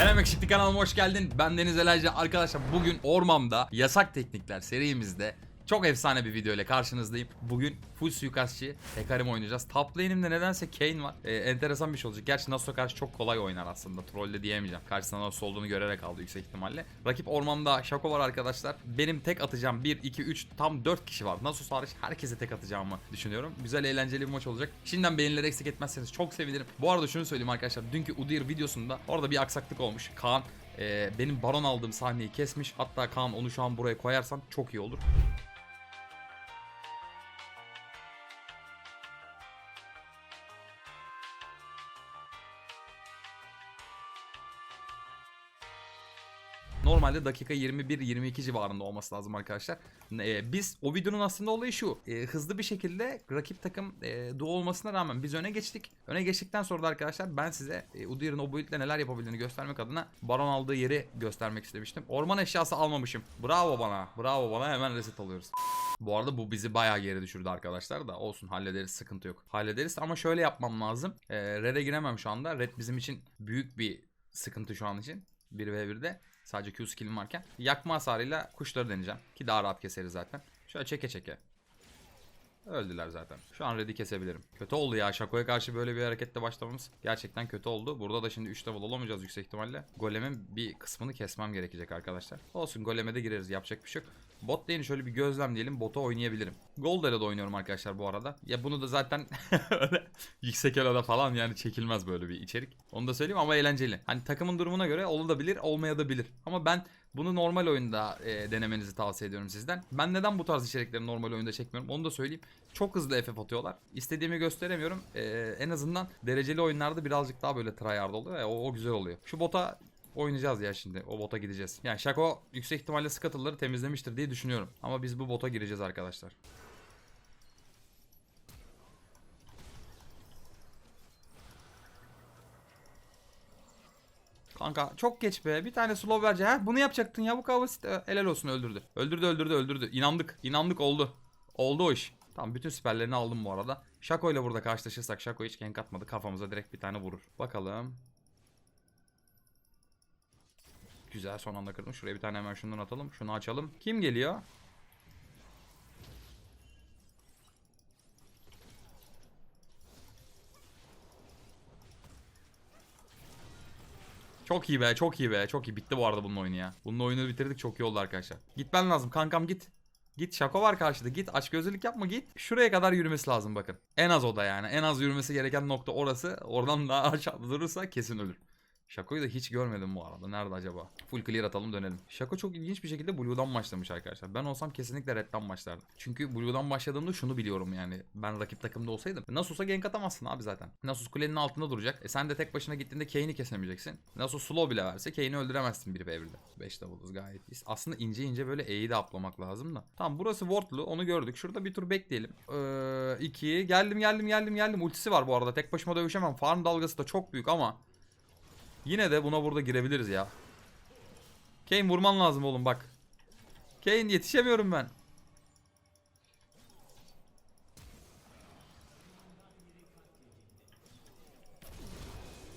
Selam Ekşiklik kanalıma hoş geldin. Ben Deniz Elaycı. Arkadaşlar bugün ormanda yasak teknikler serimizde çok efsane bir video ile karşınızdayım. Bugün full suikastçı Hekarim oynayacağız. Top lane'imde nedense Kayn var. Ee, enteresan bir şey olacak. Gerçi Nasus'a karşı çok kolay oynar aslında. Trollde diyemeyeceğim. Karşısında Nasus olduğunu görerek aldı yüksek ihtimalle. Rakip ormanda Shaco var arkadaşlar. Benim tek atacağım 1, 2, 3 tam 4 kişi var. Nasus hariç herkese tek atacağımı düşünüyorum. Güzel eğlenceli bir maç olacak. Şimdiden beğenileri eksik etmezseniz çok sevinirim. Bu arada şunu söyleyeyim arkadaşlar. Dünkü Udyr videosunda orada bir aksaklık olmuş. Kaan e, benim baron aldığım sahneyi kesmiş. Hatta Kaan onu şu an buraya koyarsan çok iyi olur. Normalde dakika 21-22 civarında olması lazım arkadaşlar. Ee, biz o videonun aslında olayı şu. Ee, hızlı bir şekilde rakip takım e, duo olmasına rağmen biz öne geçtik. Öne geçtikten sonra da arkadaşlar ben size e, Udyr'ın o build'le neler yapabildiğini göstermek adına Baron aldığı yeri göstermek istemiştim. Orman eşyası almamışım. Bravo bana. Bravo bana. Hemen reset alıyoruz. Bu arada bu bizi bayağı geri düşürdü arkadaşlar da olsun hallederiz sıkıntı yok. Hallederiz ama şöyle yapmam lazım. Ee, Red'e giremem şu anda. Red bizim için büyük bir sıkıntı şu an için. 1v1'de. Sadece Q skill'im varken. Yakma hasarıyla kuşları deneyeceğim. Ki daha rahat keseriz zaten. Şöyle çeke çeke. Öldüler zaten. Şu an Red'i kesebilirim. Kötü oldu ya. Şako'ya karşı böyle bir hareketle başlamamız gerçekten kötü oldu. Burada da şimdi 3 level olamayacağız yüksek ihtimalle. Golem'in bir kısmını kesmem gerekecek arkadaşlar. Olsun Golem'e de gireriz. Yapacak bir şey yok. Bot lane'i şöyle bir gözlemleyelim. Bota oynayabilirim. Golden'e de oynuyorum arkadaşlar bu arada. Ya bunu da zaten yüksek eloda falan yani çekilmez böyle bir içerik. Onu da söyleyeyim ama eğlenceli. Hani takımın durumuna göre olabilir, olmayabilir. Ama ben bunu normal oyunda e, denemenizi tavsiye ediyorum sizden. Ben neden bu tarz içerikleri normal oyunda çekmiyorum onu da söyleyeyim. Çok hızlı FF atıyorlar. İstediğimi gösteremiyorum. E, en azından dereceli oyunlarda birazcık daha böyle tryhard oluyor. ya, o, o güzel oluyor. Şu bota oynayacağız ya şimdi. O bota gideceğiz. Yani Shaco yüksek ihtimalle scuttle'ları temizlemiştir diye düşünüyorum. Ama biz bu bota gireceğiz arkadaşlar. Kanka çok geç be. Bir tane slow verce. Ha bunu yapacaktın ya bu kadar basit. Ee, Helal olsun öldürdü. Öldürdü öldürdü öldürdü. İnandık. İnandık oldu. Oldu o iş. Tamam bütün siperlerini aldım bu arada. Shaco ile burada karşılaşırsak Shaco hiç gank atmadı. Kafamıza direkt bir tane vurur. Bakalım. Güzel son anda kırdım. Şuraya bir tane hemen şundan atalım. Şunu açalım. Kim geliyor? Çok iyi be, çok iyi be, çok iyi. Bitti bu arada bunun oyunu ya. Bunun oyunu bitirdik, çok iyi oldu arkadaşlar. Gitmen lazım kankam git. Git şako var karşıda git aç gözlülük yapma git. Şuraya kadar yürümesi lazım bakın. En az o da yani. En az yürümesi gereken nokta orası. Oradan daha aşağı durursa kesin ölür. Şako'yu da hiç görmedim bu arada. Nerede acaba? Full clear atalım dönelim. Şako çok ilginç bir şekilde Blue'dan başlamış arkadaşlar. Ben olsam kesinlikle Red'den başlardım. Çünkü Blue'dan başladığımda şunu biliyorum yani. Ben rakip takımda olsaydım. Nasus'a gank atamazsın abi zaten. Nasus kulenin altında duracak. E sen de tek başına gittiğinde Kane'i kesemeyeceksin. Nasus slow bile verse Kane'i öldüremezsin bir v 5 level'ız gayet iyi. Aslında ince ince böyle E'yi de aplamak lazım da. Tamam burası Wardlu onu gördük. Şurada bir tur bekleyelim. 2 ee, geldim geldim geldim geldim. Ultisi var bu arada. Tek başıma dövüşemem. Farm dalgası da çok büyük ama Yine de buna burada girebiliriz ya. Kane vurman lazım oğlum bak. Kane yetişemiyorum ben.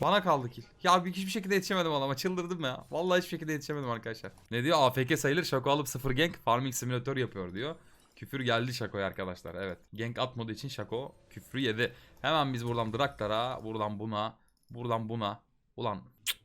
Bana kaldı kill. Ya bir hiçbir şekilde yetişemedim adama. Çıldırdım ya. Vallahi hiçbir şekilde yetişemedim arkadaşlar. Ne diyor? AFK sayılır. Şako alıp sıfır gank farming simülatör yapıyor diyor. Küfür geldi Şako'ya arkadaşlar. Evet. Gank atmadığı için Şako küfrü yedi. Hemen biz buradan Draktar'a, buradan buna, buradan buna. Ulan cık.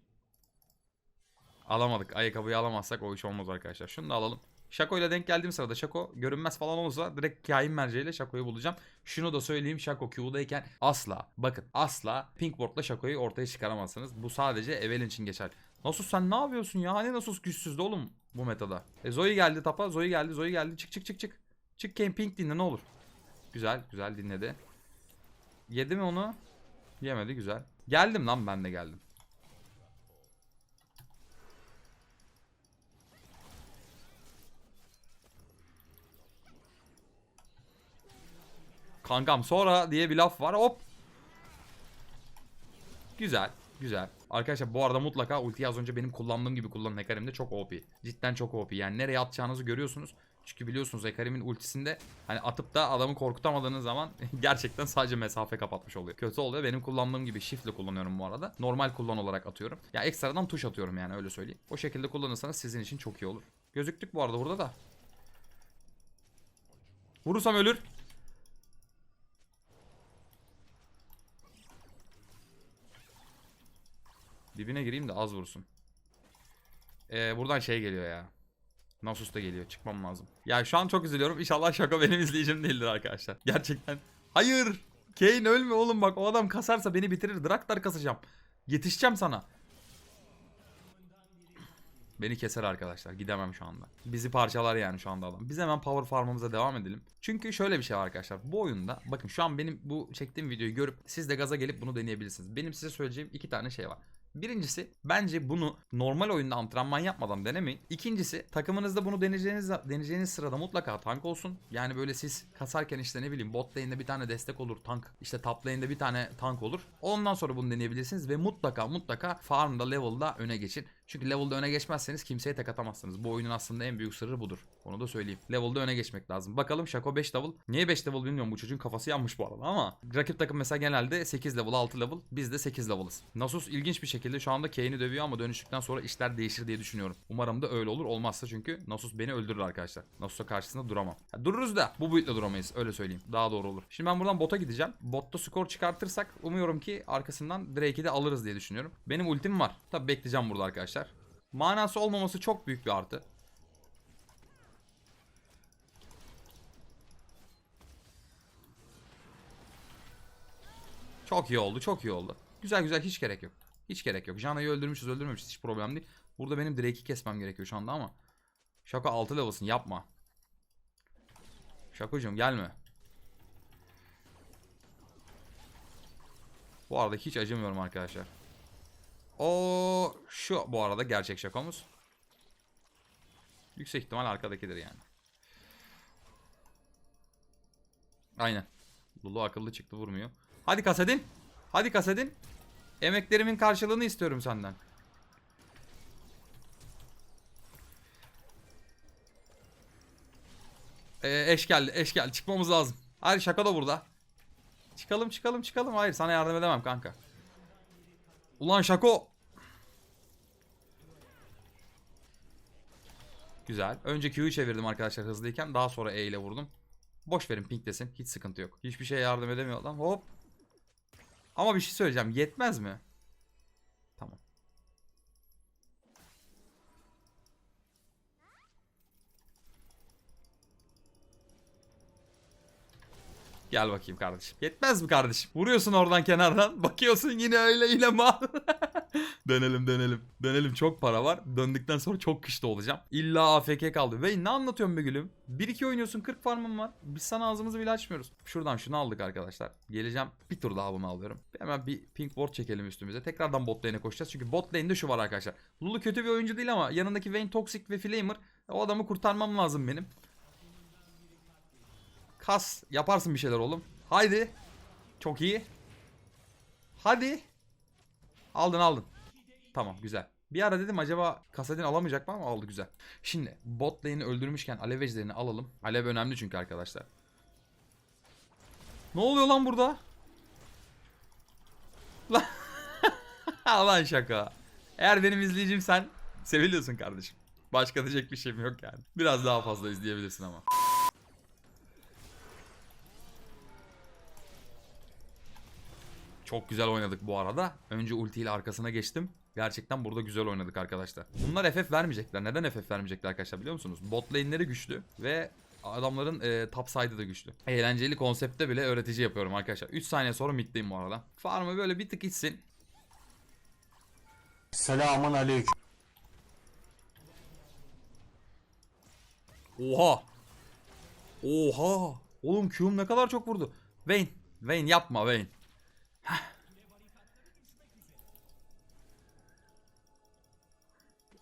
alamadık. Ayakkabıyı alamazsak o iş olmaz arkadaşlar. Şunu da alalım. Şako ile denk geldiğim sırada Şako görünmez falan olursa direkt kain merceğiyle Şako'yu bulacağım. Şunu da söyleyeyim Şako Q'dayken asla bakın asla Pinkboard'la Şako'yu ortaya çıkaramazsınız. Bu sadece Evelyn için geçer. Nasus sen ne yapıyorsun ya? Hani Nasus güçsüzdü oğlum bu metada. E Zoe geldi tapa. Zoe geldi. Zoe geldi. Çık çık çık çık. Çık Kane Pink dinle ne olur. Güzel güzel dinledi. Yedi mi onu? Yemedi güzel. Geldim lan ben de geldim. Kankam sonra diye bir laf var. Hop. Güzel. Güzel. Arkadaşlar bu arada mutlaka ultiyi az önce benim kullandığım gibi kullanın Hekarim'de çok OP. Cidden çok OP. Yani nereye atacağınızı görüyorsunuz. Çünkü biliyorsunuz Ekarim'in ultisinde hani atıp da adamı korkutamadığınız zaman gerçekten sadece mesafe kapatmış oluyor. Kötü oluyor. Benim kullandığım gibi shift'le kullanıyorum bu arada. Normal kullan olarak atıyorum. Ya ekstradan tuş atıyorum yani öyle söyleyeyim. O şekilde kullanırsanız sizin için çok iyi olur. Gözüktük bu arada burada da. Vurursam ölür. Dibine gireyim de az vursun. Ee, buradan şey geliyor ya. Nasus da geliyor. Çıkmam lazım. Ya şu an çok üzülüyorum. İnşallah şaka benim izleyicim değildir arkadaşlar. Gerçekten. Hayır. Kane ölme oğlum bak. O adam kasarsa beni bitirir. Draktar kasacağım. Yetişeceğim sana. Beni keser arkadaşlar. Gidemem şu anda. Bizi parçalar yani şu anda adam. Biz hemen power farmımıza devam edelim. Çünkü şöyle bir şey var arkadaşlar. Bu oyunda bakın şu an benim bu çektiğim videoyu görüp siz de gaza gelip bunu deneyebilirsiniz. Benim size söyleyeceğim iki tane şey var. Birincisi bence bunu normal oyunda antrenman yapmadan denemeyin. İkincisi takımınızda bunu deneyeceğiniz, deneyeceğiniz sırada mutlaka tank olsun. Yani böyle siz kasarken işte ne bileyim bot lane'de bir tane destek olur tank. işte top lane'de bir tane tank olur. Ondan sonra bunu deneyebilirsiniz ve mutlaka mutlaka farmda level'da öne geçin. Çünkü level'da öne geçmezseniz kimseye tek atamazsınız. Bu oyunun aslında en büyük sırrı budur. Onu da söyleyeyim. Level'da öne geçmek lazım. Bakalım Shaco 5 level. Niye 5 level bilmiyorum bu çocuğun kafası yanmış bu arada ama. Rakip takım mesela genelde 8 level 6 level. Biz de 8 level'ız. Nasus ilginç bir şekilde şu anda Kane'i dövüyor ama dönüştükten sonra işler değişir diye düşünüyorum. Umarım da öyle olur. Olmazsa çünkü Nasus beni öldürür arkadaşlar. Nasus'a karşısında duramam. Ya dururuz da bu boyutla duramayız. Öyle söyleyeyim. Daha doğru olur. Şimdi ben buradan bota gideceğim. Botta skor çıkartırsak umuyorum ki arkasından Drake'i de alırız diye düşünüyorum. Benim ultim var. Tabi bekleyeceğim burada arkadaşlar. Manası olmaması çok büyük bir artı. Çok iyi oldu, çok iyi oldu. Güzel güzel hiç gerek yok. Hiç gerek yok. Jana'yı öldürmüşüz, öldürmemişiz hiç problem değil. Burada benim Drake'i kesmem gerekiyor şu anda ama. Şaka 6 level'sın yapma. Şakucuğum gelme. Bu arada hiç acımıyorum arkadaşlar. O şu bu arada gerçek şakamız. Yüksek ihtimal arkadakidir yani. Aynen. Lulu akıllı çıktı vurmuyor. Hadi kasedin. Hadi kasedin. Emeklerimin karşılığını istiyorum senden. Ee, eş geldi, eş geldi. Çıkmamız lazım. Hayır şaka da burada. Çıkalım, çıkalım, çıkalım. Hayır sana yardım edemem kanka. Ulan şako. Güzel. Önce Q'yu çevirdim arkadaşlar hızlıyken. Daha sonra E ile vurdum. Boş verin pink desin. Hiç sıkıntı yok. Hiçbir şeye yardım edemiyor adam. Hop. Ama bir şey söyleyeceğim. Yetmez mi? Tamam. Gel bakayım kardeşim. Yetmez mi kardeşim? Vuruyorsun oradan kenardan. Bakıyorsun yine öyle yine mal. dönelim dönelim. Dönelim çok para var. Döndükten sonra çok kışta olacağım. İlla AFK kaldı. Ve ne anlatıyorsun be gülüm? 1-2 oynuyorsun 40 farmın var. Biz sana ağzımızı bile açmıyoruz. Şuradan şunu aldık arkadaşlar. Geleceğim bir tur daha bunu alıyorum. Hemen bir pink ward çekelim üstümüze. Tekrardan bot lane'e koşacağız. Çünkü bot lane'de şu var arkadaşlar. Lulu kötü bir oyuncu değil ama yanındaki Vayne Toxic ve Flamer. O adamı kurtarmam lazım benim. Kas yaparsın bir şeyler oğlum. Haydi. Çok iyi. Hadi. Aldın aldın. Tamam güzel. Bir ara dedim acaba kasadin alamayacak mı ama aldı güzel. Şimdi bot lane'i öldürmüşken alev ejderini alalım. Alev önemli çünkü arkadaşlar. Ne oluyor lan burada? Lan. lan şaka. Eğer benim izleyicim sen seviliyorsun kardeşim. Başka diyecek bir şeyim yok yani. Biraz daha fazla izleyebilirsin ama. Çok güzel oynadık bu arada. Önce ulti ile arkasına geçtim. Gerçekten burada güzel oynadık arkadaşlar. Bunlar FF vermeyecekler. Neden FF vermeyecekler arkadaşlar biliyor musunuz? Bot lane'leri güçlü ve adamların e, top side'ı da güçlü. Eğlenceli konsepte bile öğretici yapıyorum arkadaşlar. 3 saniye sonra middeyim bu arada. Farmı böyle bir tık içsin. Selamun aleyküm. Oha. Oha. Oğlum Q'um ne kadar çok vurdu. Vayne. Vayne yapma Vayne.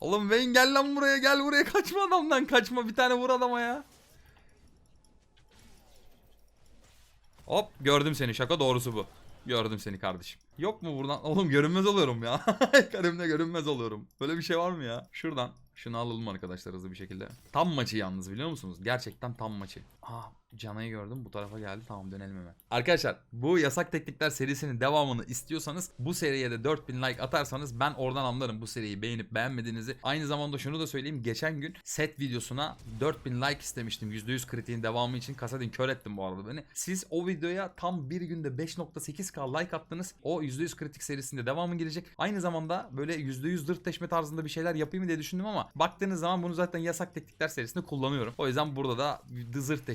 Oğlum Vayne gel lan buraya gel buraya kaçma adamdan kaçma bir tane vur adama ya. Hop gördüm seni şaka doğrusu bu. Gördüm seni kardeşim. Yok mu buradan? Oğlum görünmez oluyorum ya. Karimde görünmez oluyorum. Böyle bir şey var mı ya? Şuradan Şunu alalım arkadaşlar hızlı bir şekilde. Tam maçı yalnız biliyor musunuz? Gerçekten tam maçı. Aa Canayı gördüm bu tarafa geldi tamam dönelim hemen. Arkadaşlar bu yasak teknikler serisinin devamını istiyorsanız bu seriye de 4000 like atarsanız ben oradan anlarım bu seriyi beğenip beğenmediğinizi. Aynı zamanda şunu da söyleyeyim geçen gün set videosuna 4000 like istemiştim %100 kritiğin devamı için Kasadin kör ettim bu arada beni. Siz o videoya tam bir günde 5.8k like attınız. O %100 kritik serisinde devamı gelecek. Aynı zamanda böyle %100 zırtleşme tarzında bir şeyler yapayım diye düşündüm ama baktığınız zaman bunu zaten yasak teknikler serisinde kullanıyorum. O yüzden burada da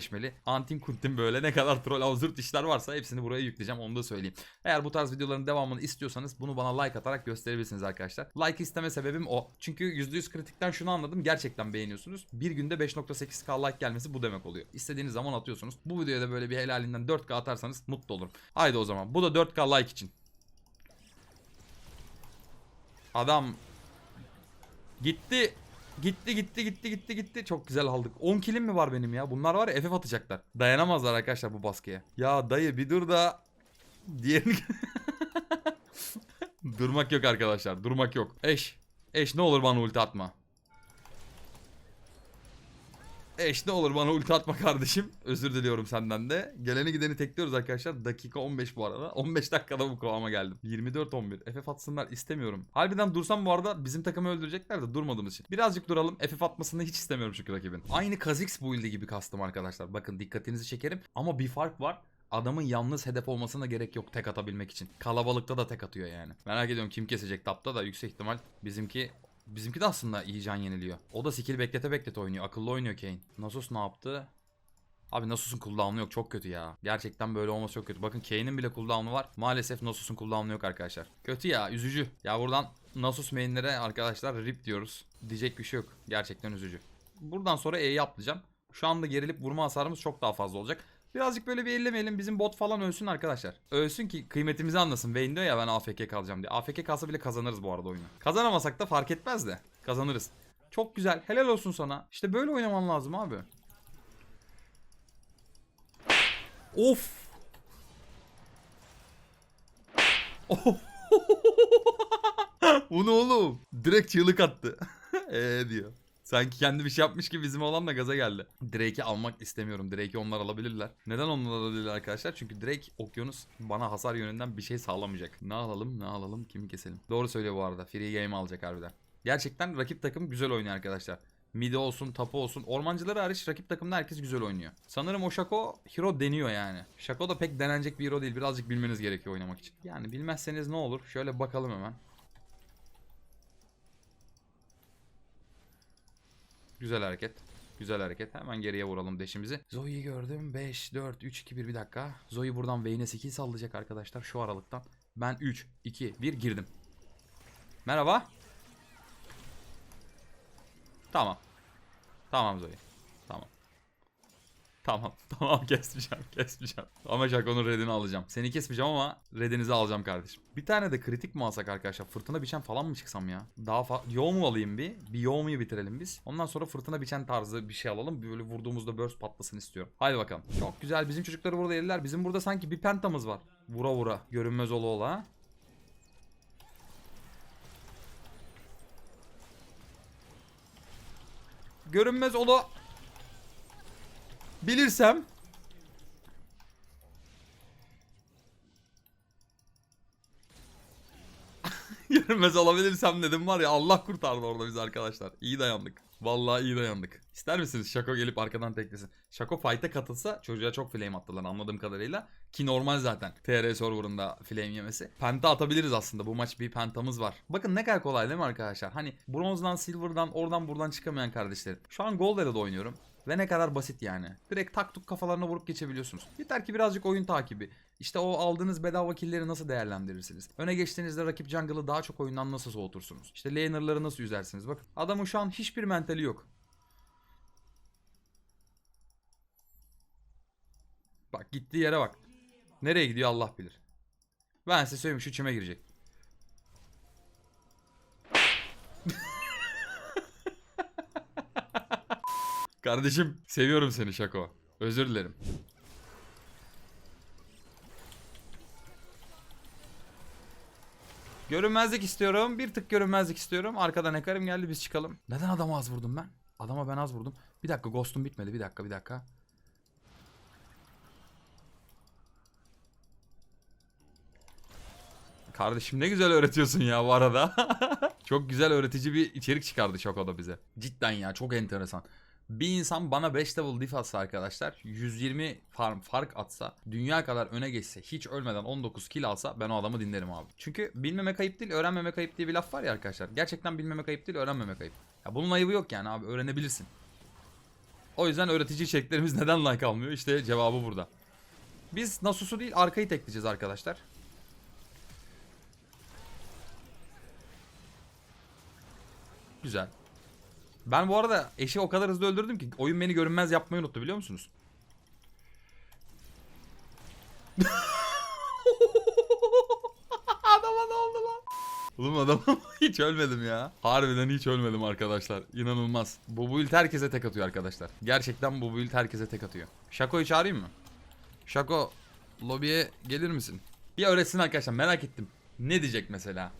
zırtleşmeli antin kuntin böyle ne kadar troll avzırt işler varsa hepsini buraya yükleyeceğim onu da söyleyeyim. Eğer bu tarz videoların devamını istiyorsanız bunu bana like atarak gösterebilirsiniz arkadaşlar. Like isteme sebebim o. Çünkü %100 kritikten şunu anladım. Gerçekten beğeniyorsunuz. Bir günde 5.8k like gelmesi bu demek oluyor. İstediğiniz zaman atıyorsunuz. Bu videoya da böyle bir helalinden 4k atarsanız mutlu olurum. Haydi o zaman. Bu da 4k like için. Adam gitti. Gitti gitti gitti gitti gitti. Çok güzel aldık. 10 kilim mi var benim ya? Bunlar var ya FF atacaklar. Dayanamazlar arkadaşlar bu baskıya. Ya dayı bir dur da diğerini Durmak yok arkadaşlar. Durmak yok. Eş. Eş ne olur bana ulti atma. Eş ne olur bana ulti atma kardeşim. Özür diliyorum senden de. Geleni gideni tekliyoruz arkadaşlar. Dakika 15 bu arada. 15 dakikada bu kıvama geldim. 24-11. FF atsınlar istemiyorum. Harbiden dursam bu arada bizim takımı öldürecekler de durmadığımız için. Birazcık duralım. FF atmasını hiç istemiyorum çünkü rakibin. Aynı Kha'Zix build'i gibi kastım arkadaşlar. Bakın dikkatinizi çekerim. Ama bir fark var. Adamın yalnız hedef olmasına gerek yok tek atabilmek için. Kalabalıkta da tek atıyor yani. Merak ediyorum kim kesecek tapta da yüksek ihtimal bizimki Bizimki de aslında iyi can yeniliyor. O da skill beklete beklete oynuyor. Akıllı oynuyor Kane. Nasus ne yaptı? Abi Nasus'un cooldown'u yok çok kötü ya. Gerçekten böyle olması çok kötü. Bakın Kane'in bile cooldown'u var. Maalesef Nasus'un cooldown'u yok arkadaşlar. Kötü ya üzücü. Ya buradan Nasus mainlere arkadaşlar rip diyoruz. Diyecek bir şey yok. Gerçekten üzücü. Buradan sonra E'yi atlayacağım. Şu anda gerilip vurma hasarımız çok daha fazla olacak. Birazcık böyle bir ellemeyelim. Bizim bot falan ölsün arkadaşlar. Ölsün ki kıymetimizi anlasın. Vayne diyor ya ben AFK kalacağım diye. AFK kalsa bile kazanırız bu arada oyunu. Kazanamasak da fark etmez de. Kazanırız. Çok güzel. Helal olsun sana. İşte böyle oynaman lazım abi. Of. Oh. Bu ne oğlum? Direkt çığlık attı. Eee diyor. Sanki kendi bir şey yapmış gibi bizim olan da gaza geldi. Drake'i almak istemiyorum. Drake'i onlar alabilirler. Neden onlar alabilirler arkadaşlar? Çünkü Drake okyanus bana hasar yönünden bir şey sağlamayacak. Ne alalım ne alalım kimi keselim. Doğru söylüyor bu arada. Free game alacak harbiden. Gerçekten rakip takım güzel oynuyor arkadaşlar. Midi olsun, tapu olsun. Ormancıları hariç rakip takımda herkes güzel oynuyor. Sanırım o Shaco hero deniyor yani. Shaco da pek denenecek bir hero değil. Birazcık bilmeniz gerekiyor oynamak için. Yani bilmezseniz ne olur? Şöyle bakalım hemen. Güzel hareket. Güzel hareket. Hemen geriye vuralım deşimizi. Zoe'yi gördüm. 5, 4, 3, 2, 1 bir dakika. Zoe buradan Vayne'e skill sallayacak arkadaşlar şu aralıktan. Ben 3, 2, 1 girdim. Merhaba. Tamam. Tamam Zoe. Tamam. Tamam. Kesmeyeceğim. Kesmeyeceğim. Ama Jaco'nun redini alacağım. Seni kesmeyeceğim ama redinizi alacağım kardeşim. Bir tane de kritik mi alsak arkadaşlar? Fırtına biçen falan mı çıksam ya? Daha fa- Yo mu alayım bir? Bir yo mu'yu bitirelim biz. Ondan sonra fırtına biçen tarzı bir şey alalım. Böyle vurduğumuzda burst patlasın istiyorum. Haydi bakalım. Çok güzel. Bizim çocukları burada yediler. Bizim burada sanki bir pentamız var. Vura vura. Görünmez ola ola. Görünmez ola. Bilirsem Görünmez olabilirsem dedim var ya Allah kurtardı orada bizi arkadaşlar. İyi dayandık. Vallahi iyi dayandık. İster misiniz Şako gelip arkadan teklesin? Şako fight'e katılsa çocuğa çok flame attılar anladığım kadarıyla. Ki normal zaten TR serverında flame yemesi. Penta atabiliriz aslında. Bu maç bir pentamız var. Bakın ne kadar kolay değil mi arkadaşlar? Hani bronzdan, silver'dan, oradan buradan çıkamayan kardeşlerim. Şu an Gold Ara'da oynuyorum. Ve ne kadar basit yani. Direkt tak tuk kafalarına vurup geçebiliyorsunuz. Yeter ki birazcık oyun takibi. İşte o aldığınız bedava killleri nasıl değerlendirirsiniz? Öne geçtiğinizde rakip jungle'ı daha çok oyundan nasıl soğutursunuz? İşte laner'ları nasıl yüzersiniz? Bakın adamın şu an hiçbir mentali yok. Bak gittiği yere bak. Nereye gidiyor Allah bilir. Ben size söyleyeyim şu çime girecek. Kardeşim seviyorum seni Şako. Özür dilerim. Görünmezlik istiyorum. Bir tık görünmezlik istiyorum. Arkadan Hekarim geldi biz çıkalım. Neden adama az vurdum ben? Adama ben az vurdum. Bir dakika ghost'um bitmedi. Bir dakika bir dakika. Kardeşim ne güzel öğretiyorsun ya bu arada. çok güzel öğretici bir içerik çıkardı Şoko'da bize. Cidden ya çok enteresan. Bir insan bana 5 level diff arkadaşlar 120 farm fark atsa dünya kadar öne geçse hiç ölmeden 19 kill alsa ben o adamı dinlerim abi. Çünkü bilmemek ayıp değil öğrenmemek ayıp diye bir laf var ya arkadaşlar. Gerçekten bilmemek ayıp değil öğrenmemek ayıp. Ya bunun ayıbı yok yani abi öğrenebilirsin. O yüzden öğretici içeriklerimiz neden like almıyor işte cevabı burada. Biz Nasus'u değil arkayı tekleyeceğiz arkadaşlar. Güzel. Ben bu arada eşi o kadar hızlı öldürdüm ki oyun beni görünmez yapmayı unuttu biliyor musunuz? Adama ne oldu lan? Oğlum adamım hiç ölmedim ya. Harbiden hiç ölmedim arkadaşlar. İnanılmaz. Bu build herkese tek atıyor arkadaşlar. Gerçekten bu build herkese tek atıyor. Şako'yu çağırayım mı? Şako lobiye gelir misin? Bir öğretsin arkadaşlar merak ettim. Ne diyecek mesela?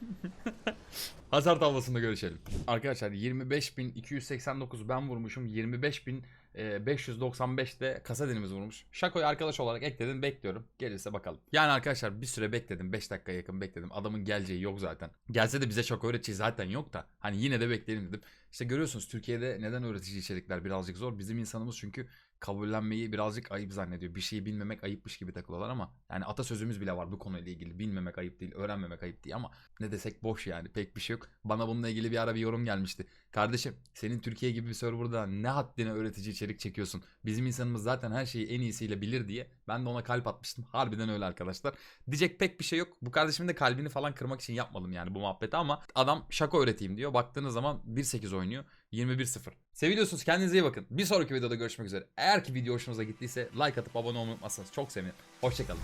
Hasar tablasında görüşelim. Arkadaşlar 25.289 ben vurmuşum. 25.595 de Kasadin'imiz vurmuş. Şako'yu arkadaş olarak ekledim bekliyorum. Gelirse bakalım. Yani arkadaşlar bir süre bekledim. 5 dakika yakın bekledim. Adamın geleceği yok zaten. Gelse de bize Şako öğreteceği zaten yok da. Hani yine de bekleyelim dedim. İşte görüyorsunuz Türkiye'de neden öğretici içerikler birazcık zor. Bizim insanımız çünkü kabullenmeyi birazcık ayıp zannediyor. Bir şeyi bilmemek ayıpmış gibi takılıyorlar ama yani atasözümüz bile var bu konuyla ilgili. Bilmemek ayıp değil, öğrenmemek ayıp değil ama ne desek boş yani pek bir şey yok. Bana bununla ilgili bir ara bir yorum gelmişti. Kardeşim senin Türkiye gibi bir serverda ne haddine öğretici içerik çekiyorsun. Bizim insanımız zaten her şeyi en iyisiyle bilir diye. Ben de ona kalp atmıştım. Harbiden öyle arkadaşlar. Diyecek pek bir şey yok. Bu kardeşimin de kalbini falan kırmak için yapmadım yani bu muhabbeti ama adam şaka öğreteyim diyor. Baktığınız zaman 1.8 oynuyor. 21-0. Seviliyorsunuz kendinize iyi bakın. Bir sonraki videoda görüşmek üzere. Eğer ki video hoşunuza gittiyse like atıp abone olmayı unutmazsanız çok sevinirim. Hoşçakalın.